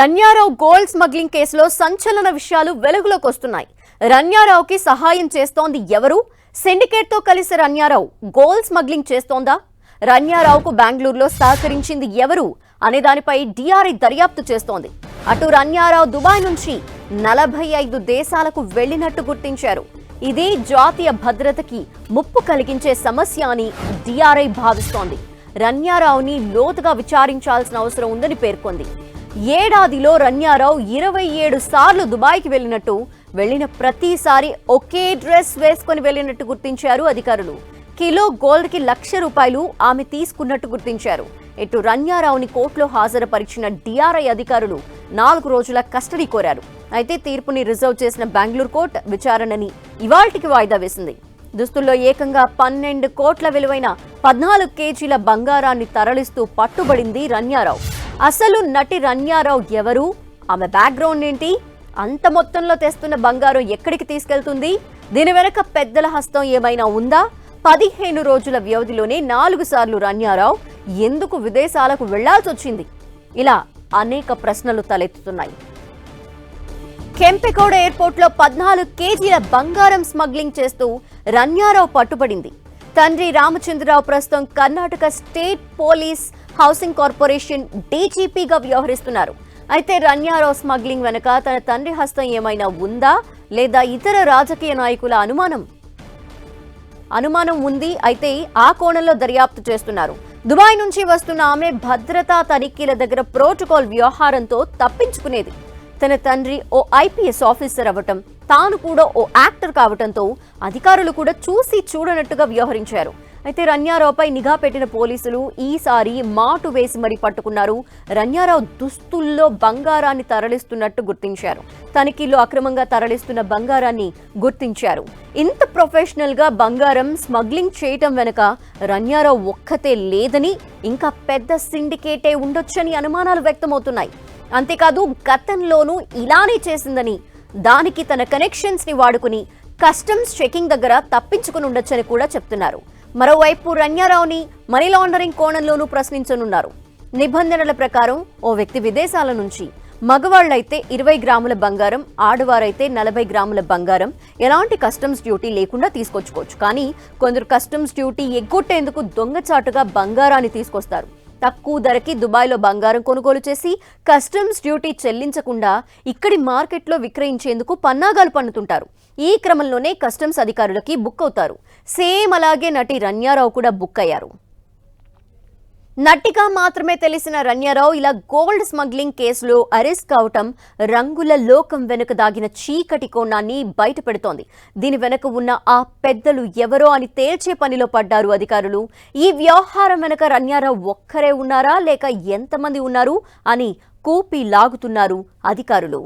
Ranya Rao gold smuggling కేసులో సంచలన విషయాలు వెలుగులోకి వస్తున్నాయి. రన్యారావుకి సహాయం చేస్తోంది ఎవరు? సిండికేట్తో కలిసి రన్యారావు గోల్డ్ స్మగ్లింగ్ చేస్తోందా? రన్యారావుకు బెంగళూరులో సహకరించింది ఎవరు? అనే దానిపై డిఆర్ఐ దర్యాప్తు చేస్తోంది. అటు రన్యారావు దుబాయ్ నుంచి నలభై ఐదు దేశాలకు వెళ్ళినట్టు గుర్తించారు. ఇది జాతీయ భద్రతకి ముప్పు కలిగించే సమస్య అని డిఆర్ఐ భావిస్తోంది. రన్యారావుని లోతుగా విచారించాల్సిన అవసరం ఉందని పేర్కొంది. ఏడాదిలో రన్యారావు ఇరవై ఏడు సార్లు దుబాయ్కి వెళ్ళినట్టు వెళ్ళిన ప్రతిసారి ఒకే డ్రెస్ వేసుకొని వెళ్ళినట్టు గుర్తించారు అధికారులు. కిలో గోల్డ్కి లక్ష రూపాయలు ఆమె తీసుకున్నట్టు గుర్తించారు. ఇటు రన్యారావుని కోర్టులో హాజరుపరిచిన డిఆర్ఐ అధికారులు నాలుగు రోజుల కస్టడీ కోరారు. అయితే తీర్పుని రిజర్వ్ చేసిన బెంగళూరు కోర్టు విచారణని ఇవాల్టికి వాయిదా వేసింది. దుస్తుల్లో ఏకంగా పన్నెండు కోట్ల విలువైన పద్నాలుగు కేజీల బంగారాన్ని తరలిస్తూ పట్టుబడింది రన్యారావు. అసలు నటి రన్యారావు ఎవరు? ఆమె బ్యాక్గ్రౌండ్ ఏంటి? అంత మొత్తంలో తెస్తున్న బంగారం ఎక్కడికి తీసుకెళ్తుంది? దీని వెనక పెద్దల హస్తం ఏమైనా ఉందా? పదిహేను రోజుల వ్యవధిలోనే నాలుగు సార్లు రన్యారావు ఎందుకు విదేశాలకు వెళ్ళాల్సి వచ్చింది? ఇలా అనేక ప్రశ్నలు తలెత్తుతున్నాయి. కెంపెగౌడ ఎయిర్పోర్ట్లో పద్నాలుగు కేజీల బంగారం స్మగ్లింగ్ చేస్తూ రన్యారావు పట్టుబడింది. తండ్రి రామచంద్రరావు ప్రస్తుతం Karnataka state police housing corporation డీజీపీగా వ్యవహరిస్తున్నారు. అయితే రన్యారావు స్మగ్లింగ్ వెనుక తన తండ్రి హస్తం ఏమైనా ఉందా? లేదా ఇతర రాజకీయ నాయకుల అనుమానం? అనుమానం ఉంది. అయితే ఆ కోణంలో దర్యాప్తు చేస్తున్నారు. దుబాయ్ నుంచి వస్తున్న ఆమె భద్రతా తనిఖీల దగ్గర ప్రోటోకాల్ వ్యవహారంతో తప్పించుకునేది. తన తండ్రి ఓ ఐపీఎస్ ఆఫీసర్ అవ్వటం తాను కూడా ఓ యాక్టర్ కావటంతో అధికారులు కూడా చూసి చూడనట్టుగా వ్యవహరించారు. అయితే రన్యారావుపై నిఘా పెట్టిన పోలీసులు ఈసారి మాటు వేసి మరీ పట్టుకున్నారు. రన్యారావు దుస్తుల్లో బంగారాన్ని తరలిస్తున్నట్టు గుర్తించారు. తనిఖీల్లో అక్రమంగా తరలిస్తున్న బంగారాన్ని గుర్తించారు. ఇంత ప్రొఫెషనల్గా బంగారం స్మగ్లింగ్ చేయటం వెనుక రన్యారావు ఒక్కతే లేదని ఇంకా పెద్ద సిండికేటే ఉండొచ్చని అనుమానాలు వ్యక్తమవుతున్నాయి. అంతేకాదు గతంలోనూ ఇలానే చేసిందని. దానికి తన కనెక్షన్స్ని వాడుకుని కస్టమ్స్ చెకింగ్ దగ్గర తప్పించుకుని ఉండొచ్చని కూడా చెప్తున్నారు. మరోవైపు రన్యారావుని మనీ లాండరింగ్ కోణంలోనూ ప్రశ్నించనున్నారు. నిబంధనల ప్రకారం ఓ వ్యక్తి విదేశాల నుంచి మగవాళ్ళైతే ఇరవై గ్రాముల బంగారం ఆడవారైతే నలభై గ్రాముల బంగారం ఎలాంటి కస్టమ్స్ డ్యూటీ లేకుండా తీసుకొచ్చుకోవచ్చు. కానీ కొందరు కస్టమ్స్ డ్యూటీ ఎగ్గొట్టేందుకు దొంగచాటుగా బంగారాన్ని తీసుకొస్తారు. తక్కువ ధరకి దుబాయ్లో బంగారం కొనుగోలు చేసి కస్టమ్స్ డ్యూటీ చెల్లించకుండా ఇక్కడి మార్కెట్లో విక్రయించేందుకు పన్నాగాలు పన్నుతుంటారు. ఈ క్రమంలోనే కస్టమ్స్ అధికారులకి బుక్ అవుతారు. సేమ్ అలాగే నటి రన్యారావు కూడా బుక్ అయ్యారు. నటిగా మాత్రమే తెలిసిన రన్యారావు ఇలా గోల్డ్ స్మగ్లింగ్ కేసులో అరెస్ట్ కావటం రంగుల లోకం వెనుక దాగిన చీకటి కోణాన్ని బయటపెడుతోంది. దీని వెనుక ఉన్న ఆ పెద్దలు ఎవరో అని తేల్చే పనిలో పడ్డారు అధికారులు. ఈ వ్యవహారం వెనుక రన్యారావు ఒక్కరే ఉన్నారా? లేక ఎంతమంది ఉన్నారు? అని కూపి లాగుతున్నారు అధికారులు.